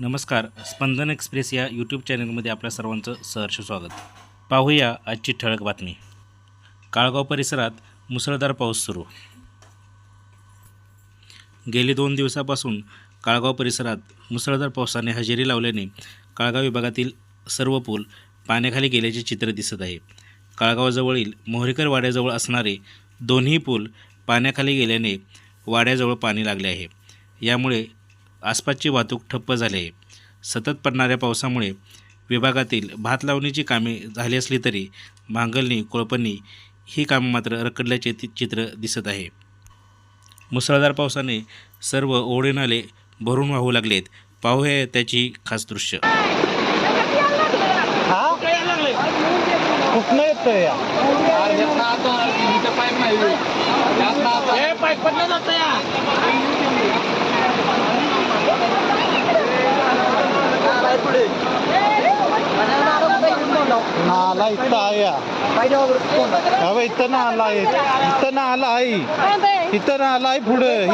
नमस्कार स्पंदन एक्सप्रेस या यूट्यूब चॅनलमध्ये आपल्या सर्वांचं सहर्ष स्वागत. पाहूया आजची ठळक बातमी. काळगाव परिसरात मुसळधार पाऊस सुरू. गेली दोन दिवसापासून काळगाव परिसरात मुसळधार पावसाने हजेरी लावल्याने काळगाव विभागातील सर्व पूल पाण्याखाली गेल्याचे चित्र दिसत आहे. काळगावजवळील मोहरीकर वाड्याजवळ असणारे दोन्ही पूल पाण्याखाली गेल्याने वाड्याजवळ पाणी लागले आहे. यामुळे आसपासची वाहतूक ठप्प झाली आहे. सतत पडणाऱ्या पावसामुळे विभागातील भात लावणीची कामे झाली असली तरी भांगलणी कोळपणी ही कामं मात्र रखडल्याचे चित्र दिसत आहे. मुसळधार पावसाने सर्व ओढे नाले भरून वाहू लागलेत. पाहूया त्याची खास दृश्य. हा नाला इथं आहे. हवं इथं नाला आहे. इथं नाला आहे. इथं नाला पुढं.